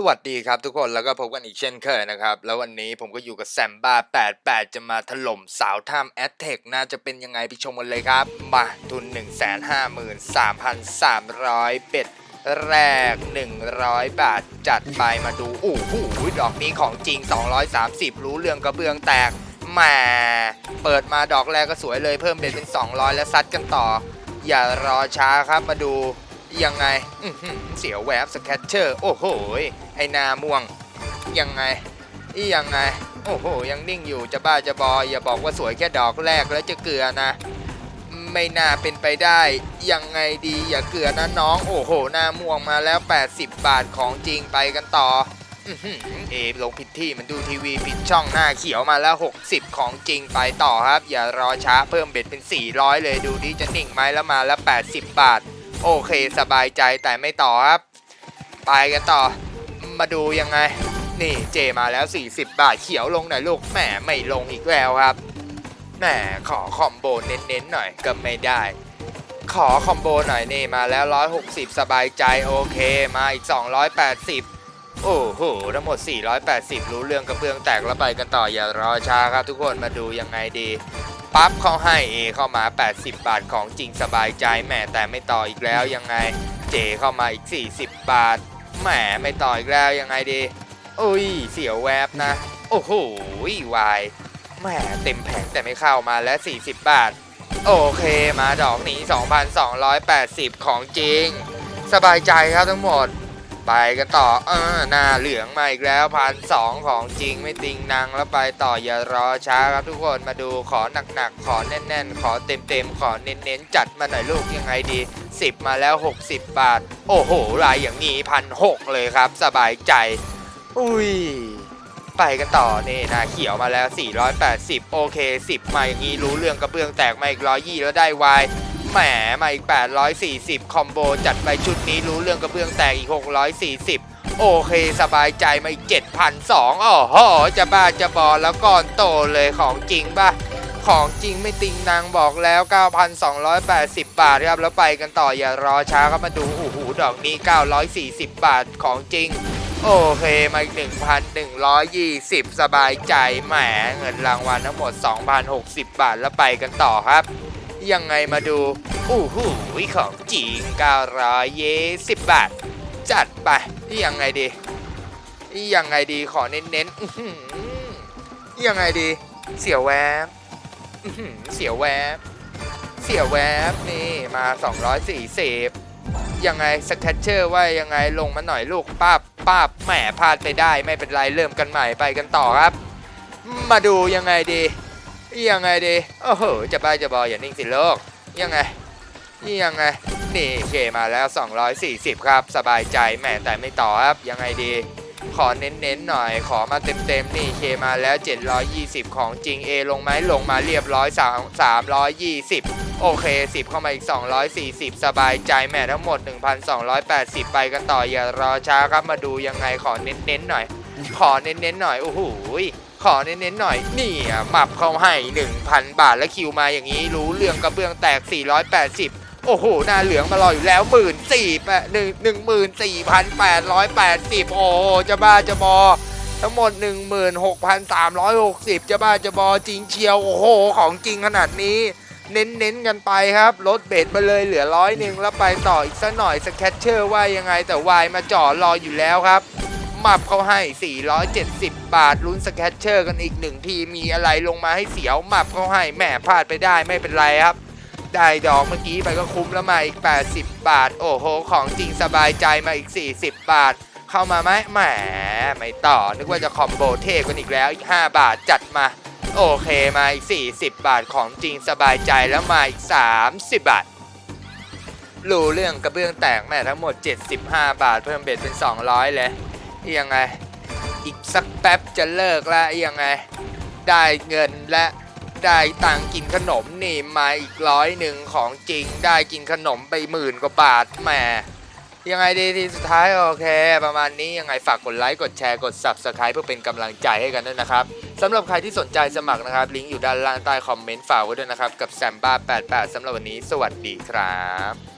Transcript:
สวัสดีครับทุกคนแล้วก็พบกันอีกเช่นเคยนะครับ แล้ววันนี้ผมก็อยู่กับแซมบ้า88 จะมาถล่มสาวถ้ำแอดเทคน่าจะเป็นยังไงไปชมกันเลยครับ มาทุน 153,300 เป็ดแรก 100 บาทจัดไปมาดูโอ้โหดอกนี้ของจริง 230 รู้เรื่องกระเบื้องแตกแหมเปิดมาดอกแรกก็สวยเลยเพิ่มเบ็ดเป็น 200 แล้วซัดกันต่อ อย่ารอช้าครับมาดู ยังไงเสียวแวบสแคตเชอร์ โอ้โหไอนาม่วง ยังไงอียังไง โอ้โห ยังนิ่งอยู่จะบ้าจะบอ อย่าบอกว่าสวยแค่ดอกแรกแล้วจะเกลือนะ ไม่น่าเป็นไปได้ ยังไงดีอย่าเกลือนะน้อง โอ้โห หน้าม่วงมาแล้ว 80 บาทของจริงไปกันต่อเอหือเอลงผิดที่มันดูทีวีผิดช่องหน้าเขียวมาแล้ว 60 ของจริงไปต่อครับ อย่ารอช้าเพิ่มเบ็ดเป็น 400 เลยดูดิจะนิ่งไหมแล้วมาแล้ว 80 บาท โอเคสบายใจแต่ไม่ต่อครับ ไปกันต่อ มาดูยังไง นี่เจมาแล้ว 40 บาทเขียวลงหน่อยลูกแหมไม่ลงอีกแล้วครับแหมขอคอมโบเน้นๆหน่อยก็ไม่ได้ ขอคอมโบหน่อยนี่มาแล้ว 160 สบายใจโอเคมาอีก 280 โอ้โหทั้งหมด 480 รู้เรื่องกระเบื้องแตกแล้วไปกันต่ออย่ารอช้าครับทุกคนมาดูยังไงดี ปั๊บเขาให้เอเข้ามา 80 บาทของจริงสบายใจแหมแต่ไม่ต่ออีกแล้วยังไง เจเข้ามาอีก 40 บาทแหมไม่ต่ออีกแล้วยังไงดีอุ้ยเสียวแวบนะ โอ้โหวายแหมเต็มแผงแต่ไม่เข้ามาแล้ว 40 บาท โอเคมาดอกนี้ 2,280 ของจริง สบายใจครับทั้งหมด ไปกันต่อเออหน้าเหลืองมาอีกแล้วพันสองของจริงไม่ติงนางแล้วไปต่ออย่ารอช้าครับทุกคนมาดูขอหนักๆ ขอแน่นๆ ขอเต็มๆ ขอเน้นๆ จัดมาหน่อยลูกยังไงดี 10 มาแล้ว 60 บาท โอ้โหรายอย่างนี้พันหกเลยครับ สบายใจ อุ้ยไปกันต่อนี่หนาเขียวมาแล้ว 480 โอเค 10 มาอย่างนี้รู้เรื่องกระเบื้องแตกมาอีกร้อยยี่แล้วได้วาย แหมมาอีก 840 คอมโบจัดไปชุดนี้รู้เรื่องกระเบื้องแตกอีก 640 โอเคสบายใจมาอีก7,200อ๋อโหจะบ้าจะบอแล้วก่อนโตเลยของจริงป่ะ ของจริงไม่ติงนางบอกแล้ว 9,280 บาทครับ แล้วไปกันต่ออย่ารอช้าครับมาดูโอ้โหดอกนี้ 940 บาทของจริงโอเคมาอีก 1,120 สบายใจแหมเงินรางวัลทั้งหมด 2,060 บาทแล้วไปกันต่อครับ ยังไงมาดูโอ้โหของจริง920 บาท จัดไปยังไงดี ยังไงดีขอเน้นๆอื้อหือยังไงดี เสียวแวบเสียวแวบ เสียวแวบนี่มา 240 ยังไงสแคตเชอร์ว่ายังไงลงมาหน่อยลูกป้าบป้าบแหมพลาดไปได้ไม่เป็นไรเริ่มกันใหม่ไปกันต่อครับ มาดูยังไงดี ยังไงดีโอ้โหจะบ้าจะบออย่านิ่งสิโลก ยังไงยังไง นี่เคมาแล้ว 240 ครับ สบายใจแหมแต่ไม่ต่อครับ ยังไงดี ขอเน้นๆหน่อย ขอมาเต็มๆ นี่เคมาแล้ว 720 ของจริง A ลงไหมลงมาเรียบร้อย 320 โอเค 10 เข้ามาอีก 240 สบายใจแหมทั้งหมด 1,280 ไปกันต่ออย่ารอช้าครับมาดูยังไงขอเน้นๆหน่อย ขอเน้นๆหน่อยโอ้โหขอเน้นๆหน่อยนี่อะมับเขาให้ 1,000 บาทแล้วคิวมาอย่างนี้ รู้เรื่องกระเบื้องแตก 480โอ้โห หน้าเหลืองมารออยู่แล้วหมื่นสี่แปดหนึ่งหนึ่งหมื่นสี่พันแปดร้อยแปดสิบโอ้โจะบ้าจะบอ ทั้งหมด16,360จะบ้าจะบอจริงเชียว โอ้โห ของจริงขนาดนี้ เน้นๆกันไปครับ ลดเบ็ดมาเลยเหลือร้อยหนึ่งแล้วไปต่ออีกสักหน่อยสแคตเชอร์ว่ายังไงแต่วายมาจ่อรออยู่แล้วครับ มับเขาให้ 470 บาทลุ้นสแคตเชอร์กันอีกหนึ่งทีมีอะไรลงมาให้เสียวมับเขาให้แหมพลาดไปได้ไม่เป็นไรครับ ได้ดอกเมื่อกี้ไปก็คุ้มแล้วมาอีก 80 บาท โอ้โห ของจริงสบายใจมาอีก 40 บาท เข้ามาไหมแหมไม่ต่อ นึกว่าจะคอมโบเทพกันอีกแล้วอีก 5 บาทจัดมา โอเคมาอีก 40 บาทของจริงสบายใจแล้วมาอีก 30 บาทรู้เรื่องกระเบื้องแตกแม่ทั้งหมด 75 บาท เพิ่มเบ็ดเป็น 200 เลย ยังไง อีกสักแป๊บจะเลิกแล้วยังไง ได้เงินและได้ตังกินขนมนี่มาอีกร้อยหนึ่งของจริงได้กินขนมไปหมื่นกว่าบาทแหมยังไงดีที่สุดท้ายโอเค ประมาณนี้ยังไงฝากกดไลค์กดแชร์กด Subscribe เพื่อเป็นกำลังใจให้กันด้วยนะครับสำหรับใครที่สนใจสมัครนะครับ ลิงก์อยู่ด้านล่างใต้คอมเมนต์ฝากไว้ด้วยนะครับ กับแซมบ้า88สำหรับวันนี้ สวัสดีครับ